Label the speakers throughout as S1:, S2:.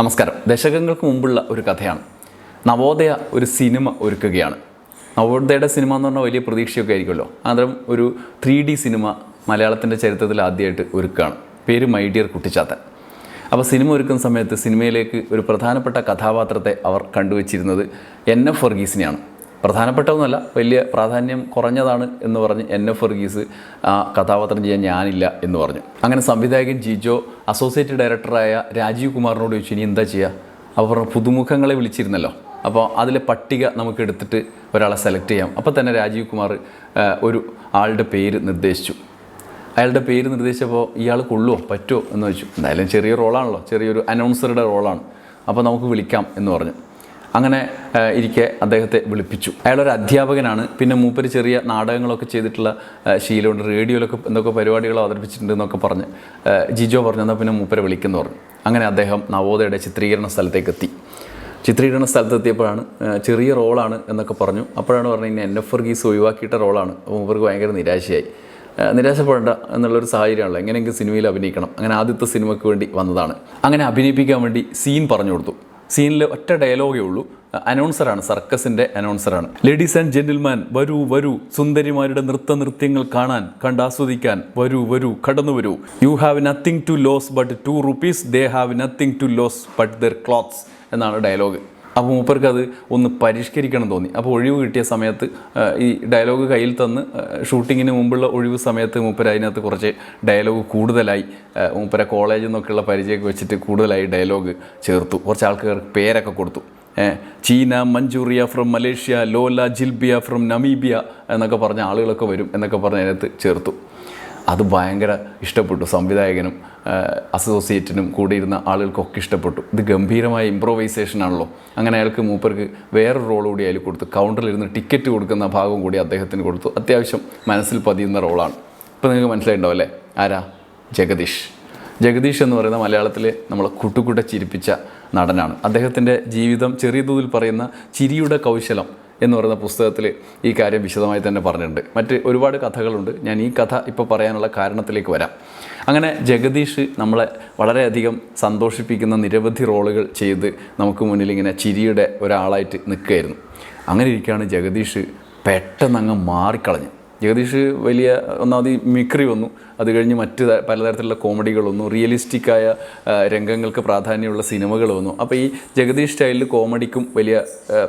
S1: നമസ്കാരം. ദശകങ്ങൾക്ക് മുമ്പുള്ള ഒരു കഥയാണ്. നവോദയ ഒരു സിനിമ ഒരുക്കുകയാണ്. നവോദയയുടെ സിനിമ എന്ന് പറഞ്ഞാൽ വലിയ പ്രതീക്ഷയൊക്കെ ആയിരിക്കുമല്ലോ. അന്നേരം ഒരു ത്രീ ഡി സിനിമ മലയാളത്തിന്റെ ചരിത്രത്തിൽ ആദ്യമായിട്ട് ഒരുക്കുകയാണ്. പേര് മൈ ഡിയർ കുട്ടിച്ചാത്തൻ. അപ്പോൾ സിനിമ ഒരുക്കുന്ന സമയത്ത് സിനിമയിലേക്ക് ഒരു പ്രധാനപ്പെട്ട കഥാപാത്രത്തെ അവർ കണ്ടുവച്ചിരുന്നത് എൻ എഫ് വർഗീസിനെയാണ്. പ്രധാനപ്പെട്ടതൊന്നുമല്ല വലിയ പ്രാധാന്യം കുറഞ്ഞതാണ് എന്ന് പറഞ്ഞ് എൻ എഫ് വർഗീസ് ആ കഥാപാത്രം ചെയ്യാൻ ഞാനില്ല എന്ന് പറഞ്ഞു. അങ്ങനെ സംവിധായകൻ ജിജോ അസോസിയേറ്റ് ഡയറക്ടറായ രാജീവ് കുമാറിനോട് ചോദിച്ചു ഇനി എന്താ ചെയ്യുക അപ്പോൾ പറഞ്ഞു പുതുമുഖങ്ങളെ വിളിച്ചിരുന്നല്ലോ. അപ്പോൾ അതിലെ പട്ടിക നമുക്ക് എടുത്തിട്ട് ഒരാളെ സെലക്ട് ചെയ്യാം. അപ്പോൾ തന്നെ രാജീവ് കുമാർ ഒരു ആളുടെ പേര് നിർദ്ദേശിച്ചു. അയാളുടെ പേര് നിർദ്ദേശിച്ചപ്പോൾ ഇയാൾ കൊള്ളുമോ പറ്റുമോ എന്ന് വെച്ചു എന്തായാലും ചെറിയ റോളാണല്ലോ ചെറിയൊരു അനൗൺസറുടെ റോളാണ് അപ്പോൾ നമുക്ക് വിളിക്കാം എന്ന് പറഞ്ഞു. അങ്ങനെ ഇരിക്കെ അദ്ദേഹത്തെ വിളിപ്പിച്ചു. അയാളൊരു അധ്യാപകനാണ്. പിന്നെ മൂപ്പര് ചെറിയ നാടകങ്ങളൊക്കെ ചെയ്തിട്ടുള്ള ശീലമുണ്ട്. റേഡിയോയിലൊക്കെ എന്തൊക്കെ പരിപാടികൾ അവതരിപ്പിച്ചിട്ടുണ്ട് എന്നൊക്കെ പറഞ്ഞ് ജിജോ പറഞ്ഞു എന്നാൽ പിന്നെ മൂപ്പരെ വിളിക്കുന്നു പറഞ്ഞു. അങ്ങനെ അദ്ദേഹം നവോദയയുടെ ചിത്രീകരണ സ്ഥലത്തേക്ക് എത്തി ചിത്രീകരണ സ്ഥലത്തെത്തിയപ്പോഴാണ് ചെറിയ റോളാണ് എന്നൊക്കെ പറഞ്ഞു. അപ്പോഴാണ് പറഞ്ഞു ഇനി എൻ എഫ് വർഗീസ് ഒഴിവാക്കിയിട്ട റോളാണ്. അപ്പോൾ മൂപ്പർക്ക് ഭയങ്കര നിരാശയായി. നിരാശപ്പെടേണ്ട എന്നുള്ളൊരു സാഹചര്യമാണല്ലോ. എങ്ങനെയെങ്കിലും സിനിമയിൽ അഭിനയിക്കണം. അങ്ങനെ ആദ്യത്തെ സിനിമയ്ക്ക് വേണ്ടി വന്നതാണ്. അങ്ങനെ അഭിനയിപ്പിക്കാൻ വേണ്ടി സീൻ പറഞ്ഞു കൊടുത്തു. സീനിൽ ഒറ്റ ഡയലോഗേ ഉള്ളൂ. അനൗൺസറാണ് സർക്കസിന്റെ അനൗൺസറാണ്. ലേഡീസ് ആൻഡ് ജെന്റിൽമാൻ വരൂ വരൂ. സുന്ദരിമാരുടെ നൃത്ത നൃത്യങ്ങൾ കാണാൻ കണ്ടാസ്വദിക്കാൻ വരൂ വരൂ കടന്നു വരൂ. You have nothing to lose but two rupees they have nothing to lose but their clothes എന്നാണ് ഡയലോഗ്. അപ്പോൾ മൂപ്പർക്ക് അത് ഒന്ന് പരിഷ്കരിക്കണം തോന്നി. അപ്പോൾ ഒഴിവ് കിട്ടിയ സമയത്ത് ഈ ഡയലോഗ് കയ്യിൽ തന്ന് ഷൂട്ടിങ്ങിന് മുമ്പുള്ള ഒഴിവ് സമയത്ത് മൂപ്പർ അതിനകത്ത് കുറച്ച് ഡയലോഗ് കൂടുതലായി മൂപ്പരെ കോളേജിൽ നിന്നൊക്കെയുള്ള പരിചയമൊക്കെ വെച്ചിട്ട് കൂടുതലായി ഡയലോഗ് ചേർത്തു. കുറച്ച് ആൾക്കാർക്ക് പേരൊക്കെ കൊടുത്തു. Cheena Manchuria from Malaysia Lola Jilbia from Namibia എന്നൊക്കെ പറഞ്ഞ ആളുകളൊക്കെ വരും എന്നൊക്കെ പറഞ്ഞ് അതിനകത്ത് ചേർത്തു. അത് ഭയങ്കര ഇഷ്ടപ്പെട്ടു സംവിധായകനും. അസോസിയേറ്റിനും കൂടെ ഇരുന്ന ആളുകൾക്കൊക്കെ ഇഷ്ടപ്പെട്ടു. ഇത് ഗംഭീരമായ ഇമ്പ്രോവൈസേഷൻ ആണല്ലോ. അങ്ങനെ അയാൾക്ക് മൂപ്പർക്ക് വേറൊരു റോൾ കൂടി അതിൽ കൊടുത്തു. കൗണ്ടറിലിരുന്ന് ടിക്കറ്റ് കൊടുക്കുന്ന ഭാഗം കൂടി അദ്ദേഹത്തിന് കൊടുത്തു. അത്യാവശ്യം മനസ്സിൽ പതിയുന്ന റോളാണ് ഇപ്പോൾ നിങ്ങൾക്ക് മനസ്സിലായിട്ടുണ്ടാവും അല്ലേ? ആരാ? ജഗദീഷ്. ജഗദീഷ് എന്ന് പറയുന്ന മലയാളത്തിൽ നമ്മളെ കുട്ടുകുട്ട ചിരിപ്പിച്ച നടനാണ്. അദ്ദേഹത്തിന്റെ ജീവിതം ചെറിയ തോതിൽ പറയുന്ന ചിരിയുടെ കൗശലം എന്ന് പറയുന്ന പുസ്തകത്തിൽ ഈ കാര്യം വിശദമായി തന്നെ പറഞ്ഞിട്ടുണ്ട്. മറ്റ് ഒരുപാട് കഥകളുണ്ട്. ഞാൻ ഈ കഥ ഇപ്പോൾ പറയാനുള്ള കാരണത്തിലേക്ക് വരാം. അങ്ങനെ ജഗദീഷ് നമ്മളെ വളരെയധികം സന്തോഷിപ്പിക്കുന്ന നിരവധി റോളുകൾ ചെയ്ത് നമുക്ക് മുന്നിൽ ഇങ്ങനെ ചിരിയുടെ ഒരാളായിട്ട് നിൽക്കുകയായിരുന്നു. അങ്ങനെ ഇരിക്കുകയാണ് ജഗദീഷ് പെട്ടെന്ന് അങ്ങ് മാറിക്കളഞ്ഞു. ജഗദീഷ് വലിയ ഒന്നാമത് മിക്രി വന്നു. അത് കഴിഞ്ഞ് മറ്റ് പലതരത്തിലുള്ള കോമഡികൾ വന്നു. റിയലിസ്റ്റിക്കായ രംഗങ്ങൾക്ക് പ്രാധാന്യമുള്ള സിനിമകൾ വന്നു. അപ്പോൾ ഈ ജഗദീഷ് സ്റ്റൈലിൽ കോമഡിക്കും വലിയ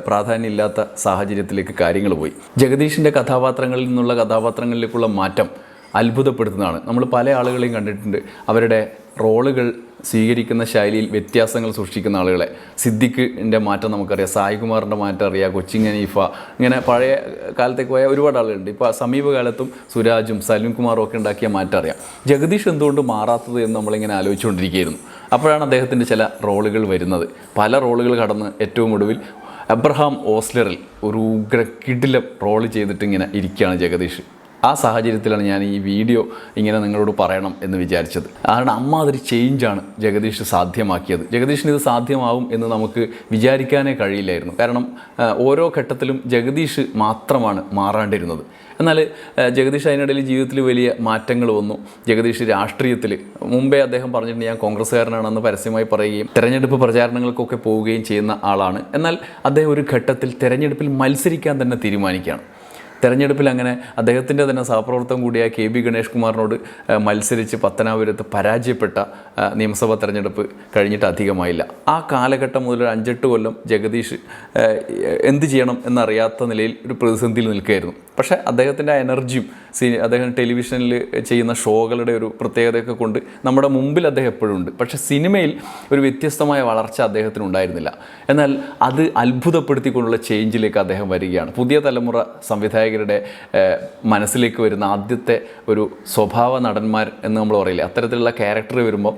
S1: പ്രാധാന്യം പ്രാധാന്യമില്ലാത്ത സാഹചര്യത്തിലേക്ക് കാര്യങ്ങൾ പോയി. ജഗദീഷിന്റെ കഥാപാത്രങ്ങളിൽ നിന്നുള്ള കഥാപാത്രങ്ങളിലേക്കുള്ള മാറ്റം അത്ഭുതപ്പെടുത്തുന്നതാണ്. നമ്മൾ പല ആളുകളെയും കണ്ടിട്ടുണ്ട്. അവരുടെ റോളുകൾ സ്വീകരിക്കുന്ന ശൈലിയിൽ വ്യത്യാസങ്ങൾ സൂക്ഷിക്കുന്ന ആളുകളെ. സിദ്ദിഖിന്റെ മാറ്റം നമുക്കറിയാം. സായികുമാറിന്റെ മാറ്റം അറിയാം. കൊച്ചിങ് ഹനീഫ ഇങ്ങനെ പഴയ കാലത്തേക്ക് പോയ ഒരുപാട് ആളുകളുണ്ട്. ഇപ്പോൾ സമീപകാലത്തും സുരാജും സലീം കുമാറും ഒക്കെ ഉണ്ടാക്കിയ മാറ്റം അറിയാം. ജഗദീഷ് എന്തുകൊണ്ട് മാറാത്തത് എന്ന് നമ്മളിങ്ങനെ ആലോചിച്ചുകൊണ്ടിരിക്കുകയായിരുന്നു. അപ്പോഴാണ് അദ്ദേഹത്തിന്റെ ചില റോളുകൾ വരുന്നത്. പല റോളുകൾ കടന്ന് ഏറ്റവും ഒടുവിൽ അബ്രഹാം ഓസ്ലറിൽ ഒരു ഉഗ്ര കിടിലം റോൾ ചെയ്തിട്ട് ഇങ്ങനെ ഇരിക്കുകയാണ് ജഗദീഷ്. ആ സാഹചര്യത്തിലാണ് ഞാൻ ഈ വീഡിയോ ഇങ്ങനെ നിങ്ങളോട് പറയണം എന്ന് വിചാരിച്ചത്. കാരണം അമ്മാതിരി ചേഞ്ചാണ് ജഗദീഷ് സാധ്യമാക്കിയത്. ജഗദീഷിന് ഇത് സാധ്യമാവും എന്ന് നമുക്ക് വിചാരിക്കാനേ കഴിയില്ലായിരുന്നു. കാരണം ഓരോ ഘട്ടത്തിലും ജഗദീഷ് മാത്രമാണ് മാറാണ്ടിരുന്നത്. എന്നാൽ ജഗദീഷ് അതിനിടയിൽ ജീവിതത്തിൽ വലിയ മാറ്റങ്ങൾ വന്നു. ജഗദീഷ് രാഷ്ട്രീയത്തിൽ മുമ്പേ അദ്ദേഹം പറഞ്ഞിട്ടുണ്ട് ഞാൻ കോൺഗ്രസ്സുകാരനാണെന്ന് പരസ്യമായി പറയുകയും തെരഞ്ഞെടുപ്പ് പ്രചാരണങ്ങൾക്കൊക്കെ പോവുകയും ചെയ്യുന്ന ആളാണ്. എന്നാൽ അദ്ദേഹം ഒരു ഘട്ടത്തിൽ തെരഞ്ഞെടുപ്പിൽ മത്സരിക്കാൻ തന്നെ തീരുമാനിക്കുകയാണ്. തെരഞ്ഞെടുപ്പിൽ അങ്ങനെ അദ്ദേഹത്തിന്റെ തന്നെ സഹപ്രവർത്തകം കൂടിയ കെ ബി ഗണേഷ് കുമാറിനോട് മത്സരിച്ച് പത്തനാപുരത്ത് പരാജയപ്പെട്ട നിയമസഭാ തെരഞ്ഞെടുപ്പ് കഴിഞ്ഞിട്ട് അധികമായില്ല. ആ കാലഘട്ടം മുതൽ ഒരു അഞ്ചെട്ട് കൊല്ലം ജഗദീഷ് എന്ത് ചെയ്യണം എന്നറിയാത്ത നിലയിൽ ഒരു പ്രതിസന്ധിയിൽ നിൽക്കുകയായിരുന്നു. പക്ഷേ അദ്ദേഹത്തിന്റെ എനർജിയും സീ അദ്ദേഹം ടെലിവിഷനിൽ ചെയ്യുന്ന ഷോകളുടെ ഒരു പ്രത്യേകതയൊക്കെ കൊണ്ട് നമ്മുടെ മുമ്പിൽ അദ്ദേഹം എപ്പോഴും ഉണ്ട്. പക്ഷേ സിനിമയിൽ ഒരു വ്യത്യസ്തമായ വളർച്ച അദ്ദേഹത്തിന് ഉണ്ടായിരുന്നില്ല. എന്നാൽ അത് അത്ഭുതപ്പെടുത്തിക്കൊണ്ടുള്ള ചേഞ്ചിലേക്ക് അദ്ദേഹം വരികയാണ്. പുതിയ തലമുറ സംവിധായകരുടെ ഏഹ്, മനസ്സിലേക്ക് വരുന്ന ആദ്യത്തെ ഒരു സ്വഭാവ നടന്മാർ എന്ന് നമ്മൾ പറയില്ലേ? അത്തരത്തിലുള്ള ക്യാരക്ടർ വരുമ്പോൾ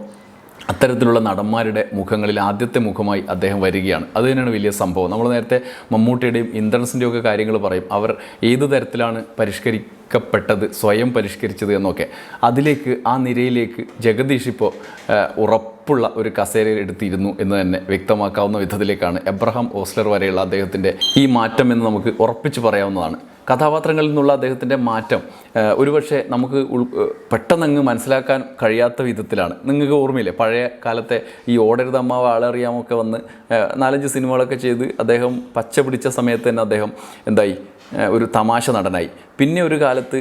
S1: അത്തരത്തിലുള്ള നടന്മാരുടെ മുഖങ്ങളിൽ ആദ്യത്തെ മുഖമായി അദ്ദേഹം വരികയാണ്. അത് തന്നെയാണ് വലിയ സംഭവം. നമ്മൾ നേരത്തെ മമ്മൂട്ടിയുടെയും ഇന്ദ്രൻസിന്റെയും ഒക്കെ കാര്യങ്ങൾ പറയും. അവർ ഏത് തരത്തിലാണ് പരിഷ്കരിക്കപ്പെട്ടത് സ്വയം പരിഷ്കരിച്ചത് എന്നൊക്കെ. അതിലേക്ക് ആ നിരയിലേക്ക് ജഗദീഷ് ഇപ്പോൾ ഉറപ്പുള്ള ഒരു കസേരയിൽ എടുത്തിരുന്നു എന്ന് തന്നെ വ്യക്തമാക്കാവുന്ന വിധത്തിലേക്കാണ് എബ്രഹാം ഓസ്ലർ വരെയുള്ള അദ്ദേഹത്തിന്റെ ഈ മാറ്റം എന്ന് നമുക്ക് ഉറപ്പിച്ച് പറയാവുന്നതാണ്. കഥാപാത്രങ്ങളിൽ നിന്നുള്ള അദ്ദേഹത്തിന്റെ മാറ്റം ഒരുപക്ഷെ നമുക്ക് പെട്ടെന്നങ്ങ് മനസ്സിലാക്കാൻ കഴിയാത്ത വിധത്തിലാണ്. നിങ്ങൾക്ക് ഓർമ്മയില്ലേ? പഴയ കാലത്തെ ഈ ഓടരുതമ്മ വാളറിയാമൊക്കെ വന്ന് നാലഞ്ച് സിനിമകളൊക്കെ ചെയ്ത് അദ്ദേഹം പച്ച പിടിച്ച സമയത്ത് തന്നെ അദ്ദേഹം എന്തായി? ഒരു തമാശ നടനായി. പിന്നെ ഒരു കാലത്ത്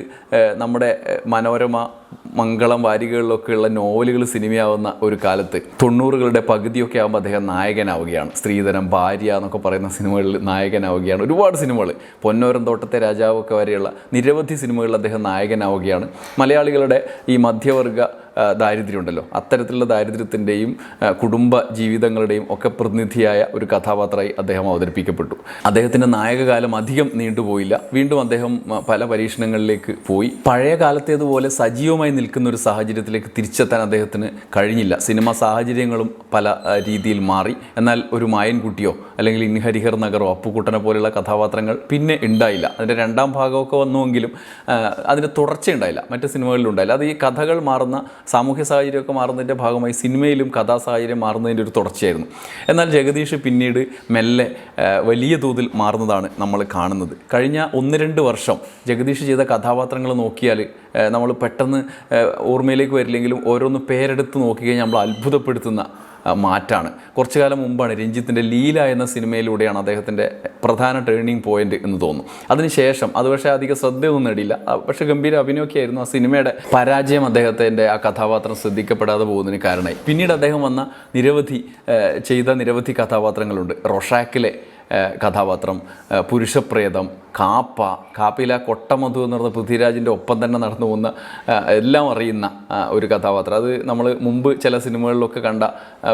S1: നമ്മുടെ മനോരമ മംഗളം വാരികകളിലൊക്കെയുള്ള നോവലുകൾ സിനിമയാവുന്ന ഒരു കാലത്ത് തൊണ്ണൂറുകളുടെ പകുതിയൊക്കെ ആകുമ്പോൾ അദ്ദേഹം നായകനാവുകയാണ്. സ്ത്രീധനം ഭാര്യ എന്നൊക്കെ പറയുന്ന സിനിമകളിൽ നായകനാവുകയാണ്. ഒരുപാട് സിനിമകൾ. പൊന്നോരം തോട്ടത്തെ രാജാവൊക്കെ വരെയുള്ള നിരവധി സിനിമകളിൽ അദ്ദേഹം നായകനാവുകയാണ്. മലയാളികളുടെ ഈ മധ്യവർഗ ദാരിദ്ര്യമുണ്ടല്ലോ. അത്തരത്തിലുള്ള ദാരിദ്ര്യത്തിന്റെയും കുടുംബ ജീവിതങ്ങളുടെയും ഒക്കെ പ്രതിനിധിയായ ഒരു കഥാപാത്രമായി അദ്ദേഹം അവതരിപ്പിക്കപ്പെട്ടു. അദ്ദേഹത്തിന്റെ നായകകാലം അധികം നീണ്ടുപോയില്ല. വീണ്ടും അദ്ദേഹം പല പരീക്ഷണങ്ങളിലേക്ക് പോയി. പഴയ കാലത്തേതുപോലെ സജീവമായി നിൽക്കുന്ന ഒരു സാഹചര്യത്തിലേക്ക് തിരിച്ചെത്താൻ അദ്ദേഹത്തിന് കഴിഞ്ഞില്ല. സിനിമ സാഹചര്യങ്ങളും പല രീതിയിൽ മാറി. എന്നാൽ ഒരു മായൻകുട്ടിയോ അല്ലെങ്കിൽ ഇൻഹരിഹർ നഗറോ അപ്പുക്കുട്ടനെ പോലെയുള്ള കഥാപാത്രങ്ങൾ പിന്നെ ഉണ്ടായില്ല. അതിന്റെ രണ്ടാം ഭാഗമൊക്കെ വന്നുവെങ്കിലും അതിന് തുടർച്ചയുണ്ടായില്ല. മറ്റ് സിനിമകളിലുണ്ടായില്ല അത് ഈ കഥകൾ മാറുന്ന സാമൂഹ്യ സാഹചര്യമൊക്കെ മാറുന്നതിന്റെ ഭാഗമായി സിനിമയിലും കഥാ സാഹചര്യം മാറുന്നതിന്റെ ഒരു തുടർച്ചയായിരുന്നു. എന്നാൽ ജഗദീഷ് പിന്നീട് മെല്ലെ വലിയ തോതിൽ മാറുന്നതാണ് നമ്മൾ കാണുന്നത്. കഴിഞ്ഞ ഒന്ന് രണ്ട് വർഷം ജഗദീഷ് ചെയ്ത കഥാപാത്രങ്ങൾ നോക്കിയാൽ നമ്മൾ പെട്ടെന്ന് ഓർമ്മയിലേക്ക് വരില്ലെങ്കിലും ഓരോന്ന് പേരെടുത്ത് നോക്കിക്കഴിഞ്ഞാൽ നമ്മൾ അത്ഭുതപ്പെടുത്തുന്ന മാറ്റാണ്. കുറച്ചു കാലം മുമ്പാണ് രഞ്ജിത്തിന്റെ ലീല എന്ന സിനിമയിലൂടെയാണ് അദ്ദേഹത്തിന്റെ പ്രധാന ടേണിംഗ് പോയിന്റ് എന്ന് തോന്നുന്നു. അതിനുശേഷം അത് പക്ഷേ അധികം ശ്രദ്ധയൊന്നും നേടിയില്ല. പക്ഷേ ഗംഭീര അഭിനയൊക്കെയായിരുന്നു ആ സിനിമയുടെ പരാജയം അദ്ദേഹത്തിന്റെ ആ കഥാപാത്രം ശ്രദ്ധിക്കപ്പെടാതെ പോകുന്നതിന് കാരണമായി. പിന്നീട് അദ്ദേഹം വന്ന നിരവധി ചെയ്ത നിരവധി കഥാപാത്രങ്ങളുണ്ട്. റൊഷാക്കിലെ കഥാപാത്രം. പുരുഷപ്രേതം കാപ്പ കാപ്പയിലെ കൊട്ടമധു എന്ന് പറഞ്ഞ പൃഥ്വിരാജിന്റെ ഒപ്പം തന്നെ നടന്നു പോകുന്ന എല്ലാം അറിയുന്ന ഒരു കഥാപാത്രം. അത് നമ്മൾ മുമ്പ് ചില സിനിമകളിലൊക്കെ കണ്ട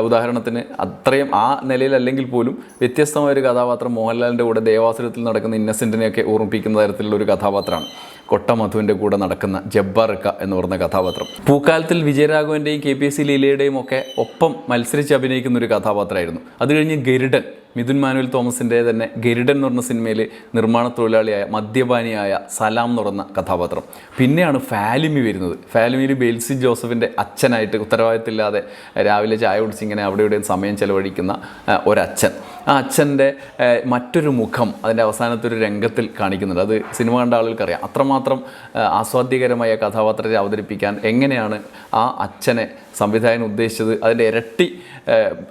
S1: ഉദാഹരണത്തിന് അത്രയും ആ നിലയിലല്ലെങ്കിൽ പോലും വ്യത്യസ്തമായ ഒരു കഥാപാത്രം മോഹൻലാലിന്റെ കൂടെ ദേവാസുരത്തിൽ നടക്കുന്ന ഇന്നസെന്റിനെയൊക്കെ ഓർമ്മിപ്പിക്കുന്ന തരത്തിലുള്ള ഒരു കഥാപാത്രമാണ്. കൊട്ടമധുവിന്റെ കൂടെ നടക്കുന്ന ജബ്ബാർക്ക എന്ന് പറയുന്ന കഥാപാത്രം. പൂക്കാലത്തിൽ വിജയരാഘവന്റെയും കെ പി എസ് സി ലീലയുടെയും ഒക്കെ ഒപ്പം മത്സരിച്ച് അഭിനയിക്കുന്ന ഒരു കഥാപാത്രമായിരുന്നു. അത് കഴിഞ്ഞ് ഗരുഡൻ. മിഥുൻ മാനുവൽ തോമസിന്റെ തന്നെ ഗരുഡൻ എന്ന് പറഞ്ഞ സിനിമയിൽ നിർമ്മാണ തൊഴിലാളിയായ മദ്യപാനിയായ സലാം എന്ന് പറഞ്ഞ കഥാപാത്രം. പിന്നെയാണ് ഫാലിമി വരുന്നത്. ഫാലിമിയിൽ ബേൽസി ജോസഫിന്റെ അച്ഛനായിട്ട് ഉത്തരവാദിത്തമില്ലാതെ രാവിലെ ചായ കുടിച്ച് ഇങ്ങനെ അവിടെ ഇവിടെയും സമയം ചെലവഴിക്കുന്ന ഒരച്ഛൻ. ആ അച്ഛന്റെ മറ്റൊരു മുഖം അതിന്റെ അവസാനത്തെ ഒരു രംഗത്തിൽ കാണിക്കുന്നുണ്ട്. അത് സിനിമ കണ്ട ആളുകൾക്കറിയാം. അത്രമാത്രം ആസ്വാദ്യകരമായ കഥാപാത്രത്തെ അവതരിപ്പിക്കാൻ എങ്ങനെയാണ് ആ അച്ഛനെ സംവിധായകൻ ഉദ്ദേശിച്ചത്? അതിന്റെ ഇരട്ടി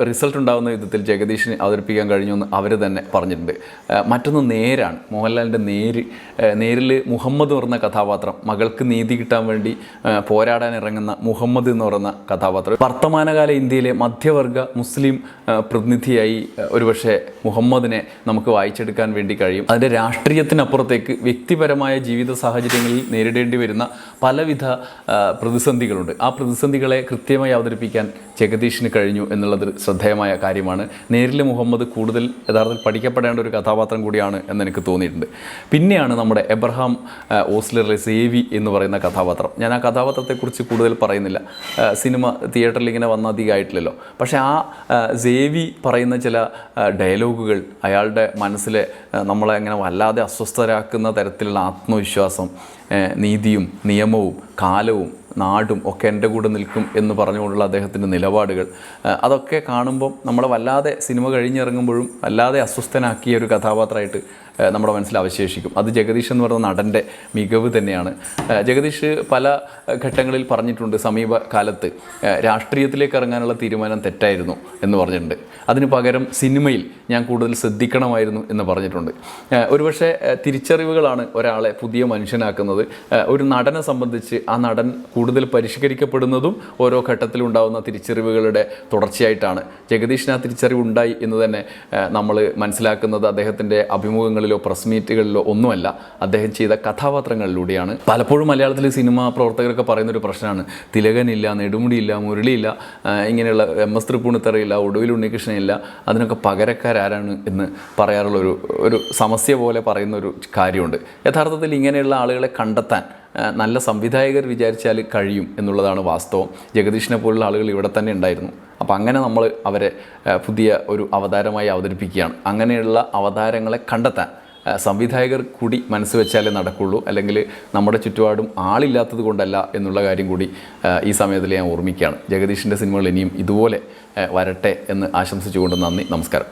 S1: റിസൾട്ട് ഉണ്ടാകുന്ന വിധത്തിൽ ജഗദീഷിന് അവതരിപ്പിക്കാൻ കഴിഞ്ഞു എന്ന് അവർ തന്നെ പറഞ്ഞിട്ടുണ്ട്. മറ്റൊന്ന് നേരാണ്. മോഹൻലാലിന്റെ നേര് നേരിൽ മുഹമ്മദ് പറയുന്ന കഥാപാത്രം മകൾക്ക് നീതി കിട്ടാൻ വേണ്ടി പോരാടാൻ ഇറങ്ങുന്ന മുഹമ്മദ് എന്ന് പറയുന്ന കഥാപാത്രം. വർത്തമാനകാല ഇന്ത്യയിലെ മധ്യവർഗ മുസ്ലിം പ്രതിനിധിയായി ഏഹ്, ഒരുപക്ഷെ മുഹമ്മദിനെ നമുക്ക് വായിച്ചെടുക്കാൻ വേണ്ടി കഴിയും. അതിന്റെ രാഷ്ട്രീയത്തിനപ്പുറത്തേക്ക് വ്യക്തിപരമായ ജീവിത സാഹചര്യങ്ങളിൽ നേരിടേണ്ടി വരുന്ന പലവിധ പ്രതിസന്ധികളുണ്ട്. ആ പ്രതിസന്ധികളെ കൃത്യമായി അവതരിപ്പിക്കാൻ ജഗദീഷിന് കഴിഞ്ഞു എന്നുള്ളത് ശ്രദ്ധേയമായ കാര്യമാണ്. നേരിലെ മുഹമ്മദ് കൂടുതൽ യഥാർത്ഥത്തിൽ പഠിക്കപ്പെടേണ്ട ഒരു കഥാപാത്രം കൂടിയാണ് എന്നെനിക്ക് തോന്നിയിട്ടുണ്ട്. പിന്നെയാണ് നമ്മുടെ എബ്രഹാം ഓസ്ലറിലെ സേവി എന്ന് പറയുന്ന കഥാപാത്രം. ഞാൻ ആ കഥാപാത്രത്തെക്കുറിച്ച് കൂടുതൽ പറയുന്നില്ല. സിനിമ തിയേറ്ററിൽ ഇങ്ങനെ വന്ന അധികമായിട്ടില്ലല്ലോ. പക്ഷേ ആ സേവി പറയുന്ന ചില ഡയലോഗുകൾ അയാളുടെ മനസ്സിലെ നമ്മളെ അങ്ങനെ വല്ലാതെ അസ്വസ്ഥരാക്കുന്ന തരത്തിലുള്ള ആത്മവിശ്വാസം നീതിയും നീതിയും നിയമവും കാലവും നാടും ഒക്കെ എന്റെ കൂടെ നിൽക്കും എന്ന് പറഞ്ഞുകൊണ്ടുള്ള അദ്ദേഹത്തിന്റെ നിലപാടുകൾ. അതൊക്കെ കാണുമ്പം നമ്മളെ വല്ലാതെ സിനിമ കഴിഞ്ഞിറങ്ങുമ്പോഴും വല്ലാതെ അസ്വസ്ഥനാക്കിയ ഒരു കഥാപാത്രമായിട്ട് നമ്മുടെ മനസ്സിൽ അവശേഷിക്കും. അത് ജഗദീഷ് എന്ന് പറയുന്ന നടന്റെ മികവ് തന്നെയാണ്. ജഗദീഷ് പല ഘട്ടങ്ങളിൽ പറഞ്ഞിട്ടുണ്ട് സമീപകാലത്ത് രാഷ്ട്രീയത്തിലേക്ക് ഇറങ്ങാനുള്ള തീരുമാനം തെറ്റായിരുന്നു എന്ന് പറഞ്ഞിട്ടുണ്ട്. അതിന് പകരം സിനിമയിൽ ഞാൻ കൂടുതൽ ശ്രദ്ധിക്കണമായിരുന്നു എന്ന് പറഞ്ഞിട്ടുണ്ട്. ഒരുപക്ഷെ തിരിച്ചറിവുകളാണ് ഒരാളെ പുതിയ മനുഷ്യനാക്കുന്നത്. ഒരു നടനെ സംബന്ധിച്ച് ആ നടൻ കൂടുതൽ പരിഷ്കരിക്കപ്പെടുന്നതും ഓരോ ഘട്ടത്തിലുണ്ടാകുന്ന തിരിച്ചറിവുകളുടെ തുടർച്ചയായിട്ടാണ്. ജഗദീഷിന് ആ തിരിച്ചറിവ് ഉണ്ടായി എന്ന് തന്നെ നമ്മൾ മനസ്സിലാക്കുന്നത് അദ്ദേഹത്തിന്റെ അഭിമുഖങ്ങളിലോ പ്രസ് മീറ്റുകളിലോ ഒന്നുമല്ല. അദ്ദേഹം ചെയ്ത കഥാപാത്രങ്ങളിലൂടെയാണ്. പലപ്പോഴും മലയാളത്തിൽ സിനിമാ പ്രവർത്തകരൊക്കെ പറയുന്ന ഒരു പ്രശ്നമാണ്. തിലകനില്ല നെടുമുടിയില്ല മുരളിയില്ല ഇങ്ങനെയുള്ള എം എസ് തൃപ്പൂണിത്തറയില്ല ഒടുവിൽ ഉണ്ണികൃഷ്ണനില്ല അതിനൊക്കെ പകരക്കാരാരാണ് എന്ന് പറയാറുള്ള ഒരു ഒരു സമസ്യ പോലെ പറയുന്ന ഒരു കാര്യമുണ്ട്. യഥാർത്ഥത്തിൽ ഇങ്ങനെയുള്ള ആളുകളെ കണ്ടെത്താൻ നല്ല സംവിധായകർ വിചാരിച്ചാൽ കഴിയും എന്നുള്ളതാണ് വാസ്തവം. ജഗദീഷിനെ പോലുള്ള ആളുകൾ ഇവിടെ തന്നെ ഉണ്ടായിരുന്നു. അപ്പോൾ അങ്ങനെ നമ്മൾ അവരെ പുതിയ ഒരു അവതാരമായി അവതരിപ്പിക്കുകയാണ്. അങ്ങനെയുള്ള അവതാരങ്ങളെ കണ്ടെത്താൻ സംവിധായകർ കൂടി മനസ്സ് വെച്ചാലേ നടക്കുള്ളൂ. അല്ലെങ്കിൽ നമ്മുടെ ചുറ്റുപാടും ആളില്ലാത്തത് കൊണ്ടല്ല എന്നുള്ള കാര്യം കൂടി ഈ സമയത്തിൽ ഞാൻ ഓർമ്മിക്കുകയാണ്. ജഗദീഷിന്റെ സിനിമകൾ ഇനിയും ഇതുപോലെ വരട്ടെ എന്ന് ആശംസിച്ചുകൊണ്ട് നന്ദി നമസ്കാരം.